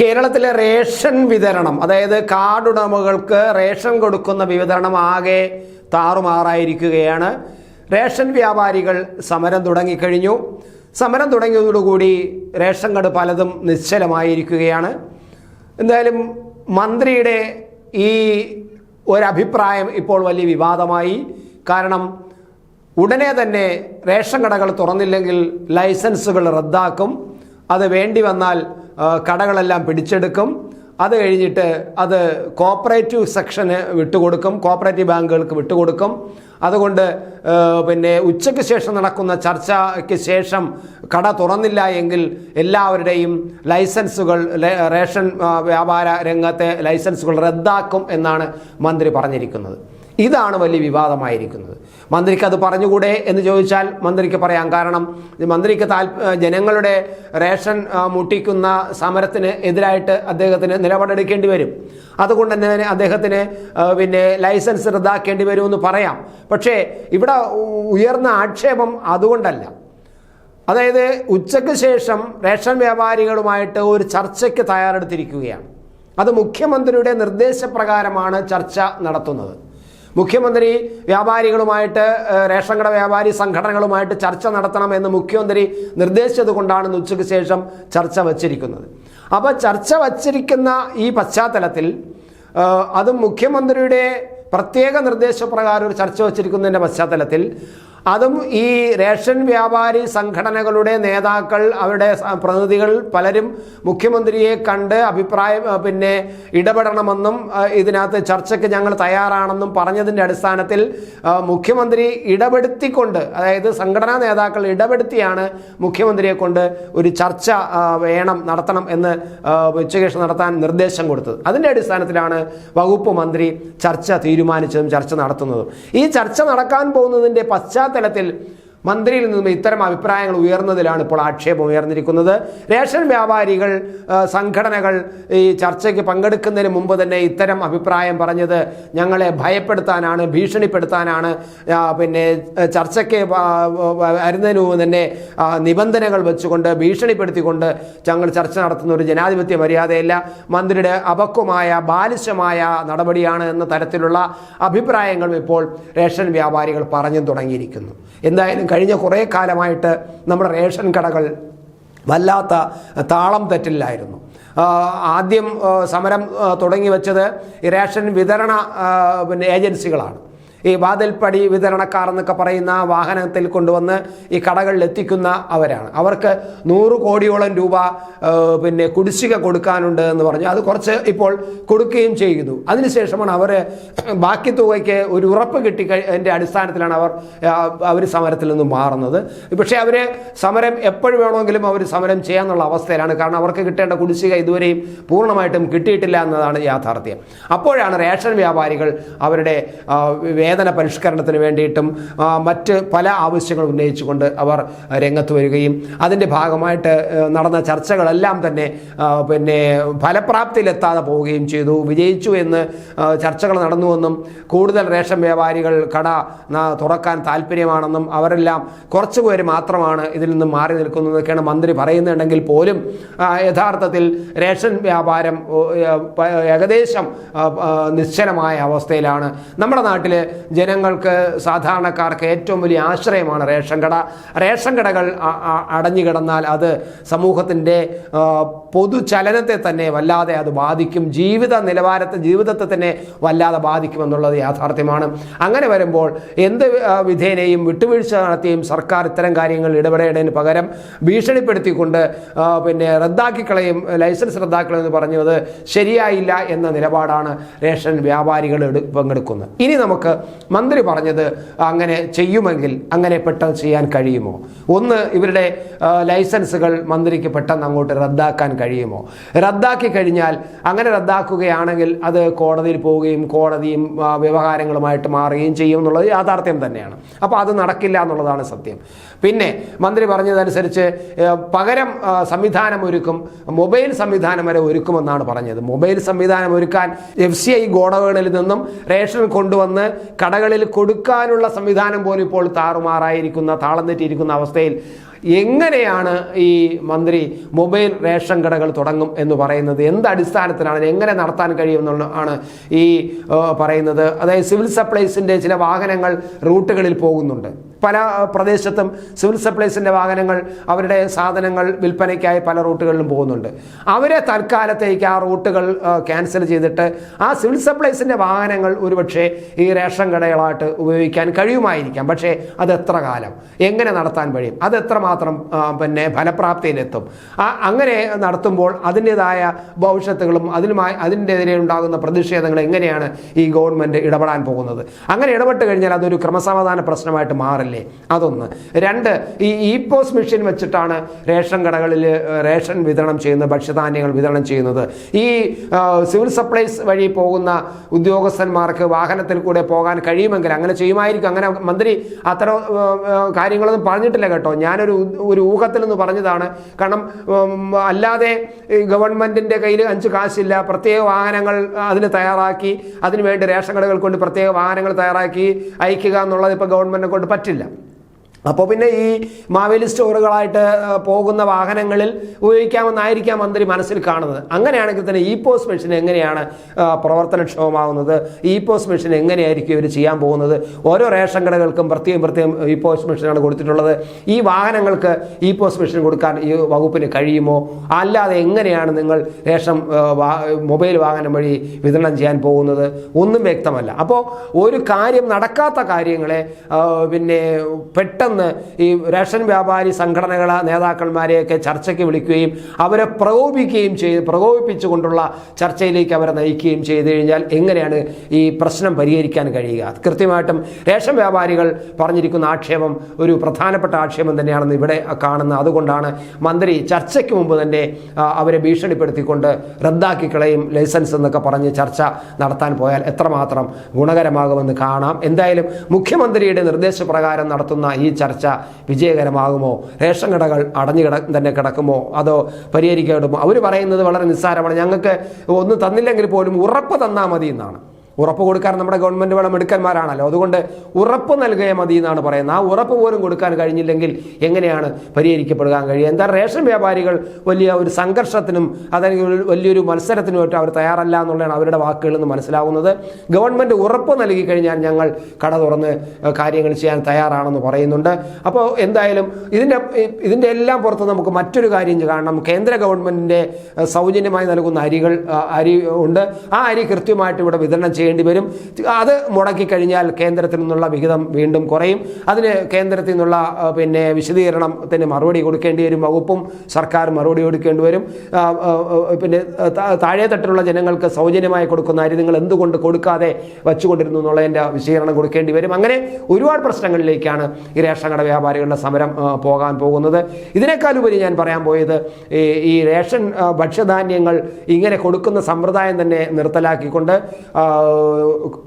കേരളത്തിലെ റേഷൻ വിതരണം അതായത് കാർഡുടമകൾക്ക് റേഷൻ കൊടുക്കുന്ന വിതരണം ആകെ താറുമാറായിരിക്കുകയാണ്. റേഷൻ വ്യാപാരികൾ സമരം തുടങ്ങിക്കഴിഞ്ഞു. സമരം തുടങ്ങിയതോടുകൂടി റേഷൻ കട പലതും നിശ്ചലമായിരിക്കുകയാണ്. എന്തായാലും മന്ത്രിയുടെ ഈ ഒരഭിപ്രായം ഇപ്പോൾ വലിയ വിവാദമായി. കാരണം ഉടനെ തന്നെ റേഷൻ കടകൾ തുറന്നില്ലെങ്കിൽ ലൈസൻസുകൾ റദ്ദാക്കും. അത് വേണ്ടി വന്നാൽ കടകളെല്ലാം പിടിച്ചെടുക്കും. അത് കഴിഞ്ഞിട്ട് അത് കോപ്പറേറ്റീവ് സെക്ഷന് വിട്ടുകൊടുക്കും. കോപ്പറേറ്റീവ് ബാങ്കുകൾക്ക് വിട്ടുകൊടുക്കും. അതുകൊണ്ട് പിന്നെ ഉച്ചയ്ക്ക് ശേഷം നടക്കുന്ന ചർച്ചയ്ക്ക് ശേഷം കട തുറന്നില്ല എങ്കിൽ എല്ലാവരുടെയും ലൈസൻസുകൾ റേഷൻ വ്യാപാര രംഗത്തെ ലൈസൻസുകൾ റദ്ദാക്കും എന്നാണ് മന്ത്രി പറഞ്ഞിരിക്കുന്നത്. ഇതാണ് വലിയ വിവാദമായിരിക്കുന്നത്. മന്ത്രിക്ക് അത് പറഞ്ഞുകൂടെ എന്ന് ചോദിച്ചാൽ മന്ത്രിക്ക് പറയാം. കാരണം മന്ത്രിക്ക് ജനങ്ങളുടെ റേഷൻ മുട്ടിക്കുന്ന സമരത്തിന് എതിരായിട്ട് അദ്ദേഹത്തിന് നിലപാടെടുക്കേണ്ടി വരും. അതുകൊണ്ട് തന്നെ അദ്ദേഹത്തിന് പിന്നെ ലൈസൻസ് റദ്ദാക്കേണ്ടി വരുമെന്ന് പറയാം. പക്ഷേ ഇവിടെ ഉയർന്ന ആക്ഷേപം അതുകൊണ്ടല്ല. അതായത് ഉച്ചയ്ക്ക് ശേഷം റേഷൻ വ്യാപാരികളുമായിട്ട് ഒരു ചർച്ചയ്ക്ക് തയ്യാറെടുത്തിരിക്കുകയാണ്. അത് മുഖ്യമന്ത്രിയുടെ നിർദ്ദേശപ്രകാരമാണ് ചർച്ച നടത്തുന്നത്. മുഖ്യമന്ത്രി വ്യാപാരികളുമായിട്ട് റേഷൻ കട വ്യാപാരി സംഘടനകളുമായിട്ട് ചർച്ച നടത്തണമെന്ന് മുഖ്യമന്ത്രി നിർദ്ദേശിച്ചത് കൊണ്ടാണ് ഇന്ന് ഉച്ചയ്ക്ക് ശേഷം ചർച്ച വച്ചിരിക്കുന്നത്. അപ്പോൾ ചർച്ച വച്ചിരിക്കുന്ന ഈ പശ്ചാത്തലത്തിൽ അതും മുഖ്യമന്ത്രിയുടെ പ്രത്യേക നിർദ്ദേശപ്രകാരം ഒരു ചർച്ച വച്ചിരിക്കുന്നതിന്റെ പശ്ചാത്തലത്തിൽ അതും ഈ റേഷൻ വ്യാപാരി സംഘടനകളുടെ നേതാക്കൾ അവരുടെ പ്രതിനിധികൾ പലരും മുഖ്യമന്ത്രിയെ കണ്ട് അഭിപ്രായം പിന്നെ ഇടപെടണമെന്നും ഇതിനകത്ത് ചർച്ചയ്ക്ക് ഞങ്ങൾ തയ്യാറാണെന്നും പറഞ്ഞതിന്റെ അടിസ്ഥാനത്തിൽ മുഖ്യമന്ത്രി ഇടപെടുത്തിക്കൊണ്ട് അതായത് സംഘടനാ നേതാക്കൾ ഇടപെടുത്തിയാണ് മുഖ്യമന്ത്രിയെ കൊണ്ട് ഒരു ചർച്ച വേണം നടത്തണം എന്ന് ഉച്ചകേഷ് നടത്താൻ നിർദ്ദേശം കൊടുത്തത്. അതിന്റെ അടിസ്ഥാനത്തിലാണ് വകുപ്പ് മന്ത്രി ചർച്ച തീരുമാനിച്ചതും ചർച്ച നടത്തുന്നതും. ഈ ചർച്ച നടക്കാൻ പോകുന്നതിന്റെ പശ്ചാത്തലത്തിൽ മന്ത്രിയിൽ നിന്നും ഇത്തരം അഭിപ്രായങ്ങൾ ഉയർന്നതിലാണ് ഇപ്പോൾ ആക്ഷേപം ഉയർന്നിരിക്കുന്നത്. റേഷൻ വ്യാപാരികൾ സംഘടനകൾ ഈ ചർച്ചയ്ക്ക് പങ്കെടുക്കുന്നതിന് മുമ്പ് തന്നെ ഇത്തരം അഭിപ്രായം പറഞ്ഞത് ഞങ്ങളെ ഭയപ്പെടുത്താനാണ് ഭീഷണിപ്പെടുത്താനാണ്. പിന്നെ ചർച്ചയ്ക്ക് വരുന്നതിന് മുമ്പ് തന്നെ നിബന്ധനകൾ വെച്ചുകൊണ്ട് ഭീഷണിപ്പെടുത്തിക്കൊണ്ട് ഞങ്ങൾ ചർച്ച നടത്തുന്ന ഒരു ജനാധിപത്യ മര്യാദയല്ല. മന്ത്രിയുടെ അപക്വമായ ബാലിശമായ നടപടിയാണ് എന്ന തരത്തിലുള്ള അഭിപ്രായങ്ങളും ഇപ്പോൾ റേഷൻ വ്യാപാരികൾ പറഞ്ഞു തുടങ്ങിയിരിക്കുന്നു. എന്തായാലും കഴിഞ്ഞ കുറേ കാലമായിട്ട് നമ്മുടെ റേഷൻ കടകൾ വല്ലാത്ത താളം തെറ്റില്ലായിരുന്നു. ആദ്യം സമരം തുടങ്ങി വെച്ചത് റേഷൻ വിതരണ പിന്നെ ഏജൻസികളാണ്. ഈ വാതിൽപ്പടി വിതരണക്കാർ എന്നൊക്കെ പറയുന്ന വാഹനത്തിൽ കൊണ്ടുവന്ന് ഈ കടകളിൽ എത്തിക്കുന്ന അവരാണ്. അവർക്ക് നൂറ് കോടിയോളം രൂപ പിന്നെ കുടിശ്ശിക കൊടുക്കാനുണ്ട് എന്ന് പറഞ്ഞു. അത് കുറച്ച് ഇപ്പോൾ കൊടുക്കുകയും ചെയ്യുന്നു അതിനുശേഷമാണ് അവർ ബാക്കി തുകയ്ക്ക് ഒരു ഉറപ്പ് കിട്ടി എന്റെ അടിസ്ഥാനത്തിലാണ് അവർ അവർ സമരത്തിൽ നിന്ന് മാറുന്നത്. പക്ഷേ അവർ സമരം എപ്പോഴും വേണമെങ്കിലും അവർ സമരം ചെയ്യാന്നുള്ള അവസ്ഥയിലാണ്. കാരണം അവർക്ക് കിട്ടേണ്ട കുടിശ്ശിക ഇതുവരെയും പൂർണമായിട്ടും കിട്ടിയിട്ടില്ല എന്നതാണ് യാഥാർത്ഥ്യം. അപ്പോഴാണ് റേഷൻ വ്യാപാരികൾ അവരുടെ വേതന പരിഷ്കരണത്തിന് വേണ്ടിയിട്ടും മറ്റ് പല ആവശ്യങ്ങൾ ഉന്നയിച്ചുകൊണ്ട് അവർ രംഗത്ത് വരികയും അതിന്റെ ഭാഗമായിട്ട് നടന്ന ചർച്ചകളെല്ലാം തന്നെ പിന്നെ ഫലപ്രാപ്തിയിലെത്താതെ പോവുകയും ചെയ്തു. വിജയിച്ചു എന്ന് ചർച്ചകൾ നടന്നുവെന്നും കൂടുതൽ റേഷൻ വ്യാപാരികൾ കട തുറക്കാൻ താല്പര്യമാണെന്നും അവരെല്ലാം കുറച്ചു പേര് മാത്രമാണ് ഇതിൽ നിന്ന് മാറി നിൽക്കുന്നതൊക്കെയാണ് മന്ത്രി പറയുന്നുണ്ടെങ്കിൽ പോലും യഥാർത്ഥത്തിൽ റേഷൻ വ്യാപാരം ഏകദേശം നിശ്ചലമായ അവസ്ഥയിലാണ്. നമ്മുടെ നാട്ടിൽ ജനങ്ങൾക്ക് സാധാരണക്കാർക്ക് ഏറ്റവും വലിയ ആശ്രയമാണ് റേഷൻ കട. റേഷൻ കടകൾ അടഞ്ഞു കിടന്നാൽ അത് സമൂഹത്തിന്റെ പൊതുചലനത്തെ തന്നെ വല്ലാതെ അത് ബാധിക്കും. ജീവിത നിലവാരത്തെ ജീവിതത്തെ തന്നെ വല്ലാതെ ബാധിക്കുമെന്നുള്ളത് യാഥാർത്ഥ്യമാണ്. അങ്ങനെ വരുമ്പോൾ എന്ത് വിധേനയും വിട്ടുവീഴ്ച നടത്തിയും സർക്കാർ ഇത്തരം കാര്യങ്ങൾ ഇടപെടേണ്ടതിന് പകരം ഭീഷണിപ്പെടുത്തിക്കൊണ്ട് പിന്നെ റദ്ദാക്കിക്കളയും ലൈസൻസ് റദ്ദാക്കളയും എന്ന് പറഞ്ഞത് ശരിയായില്ല എന്ന നിലപാടാണ് റേഷൻ വ്യാപാരികൾ പങ്കെടുക്കുന്നത്. ഇനി നമുക്ക് മന്ത്രി പറഞ്ഞത് അങ്ങനെ ചെയ്യുമെങ്കിൽ അങ്ങനെ പെട്ടെന്ന് ചെയ്യാൻ കഴിയുമോ? ഒന്ന് ഇവരുടെ ലൈസൻസുകൾ മന്ത്രിക്ക് പെട്ടെന്ന് അങ്ങോട്ട് റദ്ദാക്കാൻ കഴിയുമോ? റദ്ദാക്കി കഴിഞ്ഞാൽ അങ്ങനെ റദ്ദാക്കുകയാണെങ്കിൽ അത് കോടതിയിൽ പോവുകയും കോടതിയും വ്യവഹാരങ്ങളുമായിട്ട് മാറുകയും ചെയ്യും എന്നുള്ളത് യാഥാർത്ഥ്യം തന്നെയാണ്. അപ്പോൾ അത് നടക്കില്ല എന്നുള്ളതാണ് സത്യം. പിന്നെ മന്ത്രി പറഞ്ഞതനുസരിച്ച് പകരം സംവിധാനം ഒരുക്കും മൊബൈൽ സംവിധാനം വരെ ഒരുക്കുമെന്നാണ് പറഞ്ഞത്. മൊബൈൽ സംവിധാനം ഒരുക്കാൻ എഫ് സി ഐ ഗോഡവേണിൽ നിന്നും റേഷൻ കൊണ്ടുവന്ന് കടകളിൽ കൊടുക്കാനുള്ള സംവിധാനം പോലും ഇപ്പോൾ താറുമാറായിരിക്കുന്ന താളം അവസ്ഥയിൽ എങ്ങനെയാണ് ഈ മന്ത്രി മൊബൈൽ റേഷൻ കടകൾ തുടങ്ങും എന്ന് പറയുന്നത്? എന്ത് അടിസ്ഥാനത്തിലാണ് എങ്ങനെ നടത്താൻ കഴിയുമെന്നുള്ള ആണ് ഈ പറയുന്നത്. അതായത് സിവിൽ സപ്ലൈസിന്റെ ചില വാഹനങ്ങൾ റൂട്ടുകളിൽ പോകുന്നുണ്ട്. പല പ്രദേശത്തും സിവിൽ സപ്ലൈസിന്റെ വാഹനങ്ങൾ അവരുടെ സാധനങ്ങൾ വിൽപ്പനയ്ക്കായി പല റൂട്ടുകളിലും പോകുന്നുണ്ട്. അവരെ തൽക്കാലത്തേക്ക് ആ റൂട്ടുകൾ ക്യാൻസൽ ചെയ്തിട്ട് ആ സിവിൽ സപ്ലൈസിന്റെ വാഹനങ്ങൾ ഒരുപക്ഷെ ഈ റേഷൻ കടകളായിട്ട് ഉപയോഗിക്കാൻ കഴിയുമായിരിക്കാം. പക്ഷേ അത് എത്ര കാലം? എങ്ങനെ നടത്താൻ കഴിയും? അത് എത്രമാത്രം പിന്നെ ഫലപ്രാപ്തിയിലെത്തും? അങ്ങനെ നടത്തുമ്പോൾ അതിന്റെതായ ഭവിഷ്യത്തുകളും അതിനുമായി അതിന്റെതിരെ ഉണ്ടാകുന്ന പ്രതിഷേധങ്ങൾ എങ്ങനെയാണ് ഈ ഗവൺമെന്റ് ഇടപെടാൻ പോകുന്നത്? അങ്ങനെ ഇടപെട്ട് കഴിഞ്ഞാൽ അതൊരു ക്രമസമാധാന പ്രശ്നമായിട്ട് മാറില്ലേ. അതൊന്ന്. രണ്ട് ഈ ഇ പോസ് മെഷീൻ വെച്ചിട്ടാണ് റേഷൻ കടകളിൽ റേഷൻ വിതരണം ചെയ്യുന്നത് ഭക്ഷ്യധാന്യങ്ങൾ വിതരണം ചെയ്യുന്നത്. ഈ സിവിൽ സപ്ലൈസ് വഴി പോകുന്ന ഉദ്യോഗസ്ഥന്മാർക്ക് വാഹനത്തിൽ കൂടെ പോകാൻ കഴിയുമെങ്കിൽ അങ്ങനെ ചെയ്യുമായിരിക്കും. അങ്ങനെ മന്ത്രി അത്തരം കാര്യങ്ങളൊന്നും പറഞ്ഞിട്ടില്ല കേട്ടോ. ഞാനൊരു ഒരു ഊഹത്തിൽ നിന്ന് പറഞ്ഞതാണ്. കാരണം അല്ലാതെ ഗവൺമെന്റിന്റെ കയ്യിൽ അഞ്ച് കാശില്ല. പ്രത്യേക വാഹനങ്ങൾ അതിന് തയ്യാറാക്കി അതിനുവേണ്ടി റേഷൻ കടകൾ കൊണ്ട് പ്രത്യേക വാഹനങ്ങൾ തയ്യാറാക്കി അയക്കുക എന്നുള്ളത് ഇപ്പോൾ ഗവൺമെന്റിനെ കൊണ്ട് പറ്റില്ല. അപ്പോൾ പിന്നെ ഈ മാവേലി സ്റ്റോറുകളായിട്ട് പോകുന്ന വാഹനങ്ങളിൽ ഉപയോഗിക്കാമെന്നായിരിക്കാം മന്ത്രി മനസ്സിൽ കാണുന്നത്. അങ്ങനെയാണെങ്കിൽ തന്നെ ഇ പോസ് മെഷീൻ എങ്ങനെയാണ് പ്രവർത്തനക്ഷമമാവുന്നത്? ഇ പോസ് മെഷീൻ എങ്ങനെയായിരിക്കും ഇവർ ചെയ്യാൻ പോകുന്നത്? ഓരോ റേഷൻ കടകൾക്കും പ്രത്യേകം പ്രത്യേകം ഇ പോസ് മെഷീനാണ് കൊടുത്തിട്ടുള്ളത്. ഈ വാഹനങ്ങൾക്ക് ഇ പോസ് മെഷീൻ കൊടുക്കാൻ ഈ വകുപ്പിന് കഴിയുമോ? അല്ലാതെ എങ്ങനെയാണ് നിങ്ങൾ റേഷൻ മൊബൈൽ വാഹനം വഴി വിതരണം ചെയ്യാൻ പോകുന്നത്? ഒന്നും വ്യക്തമല്ല. അപ്പോൾ ഒരു കാര്യം നടക്കാത്ത കാര്യങ്ങളെ പിന്നെ പെട്ടെന്ന് ഈ റേഷൻ വ്യാപാരി സംഘടനകൾ നേതാക്കന്മാരെയൊക്കെ ചർച്ചയ്ക്ക് വിളിക്കുകയും അവരെ പ്രകോപിക്കുകയും ചെയ്ത് പ്രകോപിപ്പിച്ചുകൊണ്ടുള്ള ചർച്ചയിലേക്ക് അവരെ നയിക്കുകയും ചെയ്തു കഴിഞ്ഞാൽ എങ്ങനെയാണ് ഈ പ്രശ്നം പരിഹരിക്കാൻ കഴിയുക? കൃത്യമായിട്ടും റേഷൻ വ്യാപാരികൾ പറഞ്ഞിരിക്കുന്ന ആക്ഷേപം ഒരു പ്രധാനപ്പെട്ട ആക്ഷേപം തന്നെയാണെന്ന് ഇവിടെ കാണുന്ന അതുകൊണ്ടാണ് മന്ത്രി ചർച്ചയ്ക്ക് മുമ്പ് തന്നെ അവരെ ഭീഷണിപ്പെടുത്തിക്കൊണ്ട് റദ്ദാക്കി കളയും ലൈസൻസ് എന്നൊക്കെ പറഞ്ഞ് ചർച്ച നടത്താൻ പോയാൽ എത്രമാത്രം ഗുണകരമാകുമെന്ന് കാണാം. എന്തായാലും മുഖ്യമന്ത്രിയുടെ നിർദ്ദേശപ്രകാരം നടത്തുന്ന ഈ ചർച്ച വിജയകരമാകുമോ? റേഷൻ കടകൾ അടഞ്ഞു കിട തന്നെ കിടക്കുമോ? അതോ പരിഹരിക്കപ്പെടുമോ അവർ പറയുന്നത് വളരെ നിസ്സാരമാണ്. ഞങ്ങൾക്ക് ഒന്നും തന്നില്ലെങ്കിൽ പോലും ഉറപ്പ് തന്നാൽ മതി എന്നാണ്. ഉറപ്പ് കൊടുക്കാൻ നമ്മുടെ ഗവൺമെന്റ് വേണം മിടുക്കന്മാരാണല്ലോ. അതുകൊണ്ട് ഉറപ്പ് നൽകിയ മതി എന്നാണ് പറയുന്നത്. ആ ഉറപ്പ് പോലും കൊടുക്കാൻ കഴിഞ്ഞില്ലെങ്കിൽ എങ്ങനെയാണ് പരിഹരിക്കപ്പെടുക? കഴിയുക എന്താ റേഷൻ വ്യാപാരികൾ വലിയ ഒരു സംഘർഷത്തിനും അതല്ലെങ്കിൽ വലിയൊരു മത്സരത്തിനുമായിട്ട് അവർ തയ്യാറല്ല എന്നുള്ളതാണ് അവരുടെ വാക്കുകളിൽ നിന്ന് മനസ്സിലാവുന്നത്. ഗവൺമെന്റ് ഉറപ്പ് നൽകി കഴിഞ്ഞാൽ ഞങ്ങൾ കട തുറന്ന് കാര്യങ്ങൾ ചെയ്യാൻ തയ്യാറാണെന്ന് പറയുന്നുണ്ട്. അപ്പോൾ എന്തായാലും ഇതിന്റെ ഇതിന്റെ എല്ലാം പുറത്ത് നമുക്ക് മറ്റൊരു കാര്യം കാണണം. കേന്ദ്ര ഗവൺമെന്റിന്റെ സൗജന്യമായി നൽകുന്ന അരികൾ അരി ഉണ്ട്. ആ അരി കൃത്യമായിട്ട് ഇവിടെ വിതരണം ചെയ്യേണ്ടി വരും. അത് മുടക്കിക്കഴിഞ്ഞാൽ കേന്ദ്രത്തിൽ നിന്നുള്ള വിഹിതം വീണ്ടും കുറയും. അതിന് കേന്ദ്രത്തിൽ നിന്നുള്ള പിന്നെ വിശദീകരണത്തിന് മറുപടി കൊടുക്കേണ്ടി വരും. വകുപ്പും സർക്കാർ മറുപടി കൊടുക്കേണ്ടി വരും. പിന്നെ താഴെ തട്ടിലുള്ള ജനങ്ങൾക്ക് സൗജന്യമായി കൊടുക്കുന്ന അരി നിങ്ങൾ എന്തുകൊണ്ട് കൊടുക്കാതെ വച്ചുകൊണ്ടിരുന്നു എന്നുള്ളതിന്റെ വിശദീകരണം കൊടുക്കേണ്ടി വരും. അങ്ങനെ ഒരുപാട് പ്രശ്നങ്ങളിലേക്കാണ് ഈ റേഷൻ കട വ്യാപാരികളുടെ സമരം പോകാൻ പോകുന്നത്. ഇതിനേക്കാളുപരി ഞാൻ പറയാൻ പോയത് ഈ റേഷൻ ഭക്ഷ്യധാന്യങ്ങൾ ഇങ്ങനെ കൊടുക്കുന്ന സമ്പ്രദായം തന്നെ നിർത്തലാക്കിക്കൊണ്ട്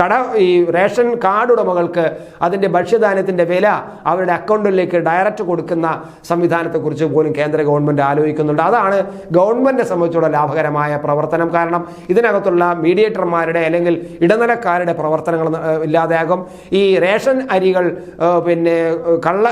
കട ഈ റേഷൻ കാർഡ് ഉടമകൾക്ക് അതിന്റെ ഭക്ഷ്യധാന്യത്തിന്റെ വില അവരുടെ അക്കൗണ്ടിലേക്ക് ഡയറക്റ്റ് കൊടുക്കുന്ന സംവിധാനത്തെക്കുറിച്ച് പോലും കേന്ദ്ര ഗവൺമെന്റ് ആലോചിക്കുന്നുണ്ട്. അതാണ് ഗവൺമെന്റിനെ സംബന്ധിച്ചുള്ള ലാഭകരമായ പ്രവർത്തനം. കാരണം ഇതിനകത്തുള്ള മീഡിയേറ്റർമാരുടെ അല്ലെങ്കിൽ ഇടനിലക്കാരുടെ പ്രവർത്തനങ്ങൾ ഇല്ലാതെയാകും. ഈ റേഷൻ അരികൾ പിന്നെ കള്ള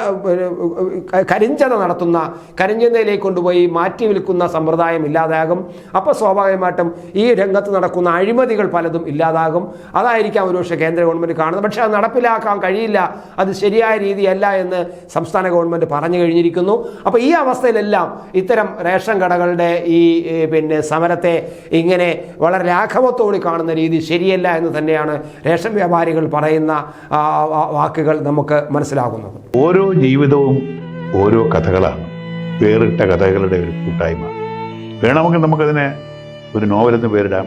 കരിഞ്ചത നടത്തുന്ന കരിഞ്ചന്തയിലേക്ക് കൊണ്ടുപോയി മാറ്റി വിൽക്കുന്ന സമ്പ്രദായം ഇല്ലാതാകും അപ്പോൾ സ്വാഭാവികമായിട്ടും ഈ രംഗത്ത് നടക്കുന്ന അഴിമതികൾ പലതും ഇല്ലാതാകും. അതായിരിക്കാം ഒരുപക്ഷെ കേന്ദ്ര ഗവൺമെന്റ് കാണുന്നത്. പക്ഷേ അത് നടപ്പിലാക്കാൻ കഴിയില്ല. അത് ശരിയായ രീതിയല്ല എന്ന് സംസ്ഥാന ഗവൺമെന്റ് പറഞ്ഞു കഴിഞ്ഞിരിക്കുന്നു. അപ്പോൾ ഈ അവസ്ഥയിലെല്ലാം ഇത്തരം റേഷൻ കടകളുടെ ഈ പിന്നെ സമരത്തെ ഇങ്ങനെ വളരെ ലാഘവത്തോടെ കാണുന്ന രീതി ശരിയല്ല എന്ന് തന്നെയാണ് റേഷൻ വ്യാപാരികൾ പറയുന്ന വാക്കുകൾ നമുക്ക് മനസ്സിലാകുന്നത്. ഓരോ ജീവിതവും ഓരോ കഥകളാണ്. വേറിട്ട കഥകളുടെ ഒരു കൂട്ടായ്മ. വേണമെങ്കിൽ നമുക്കതിനെ ഒരു നോവലെന്ന് പേരിടാം.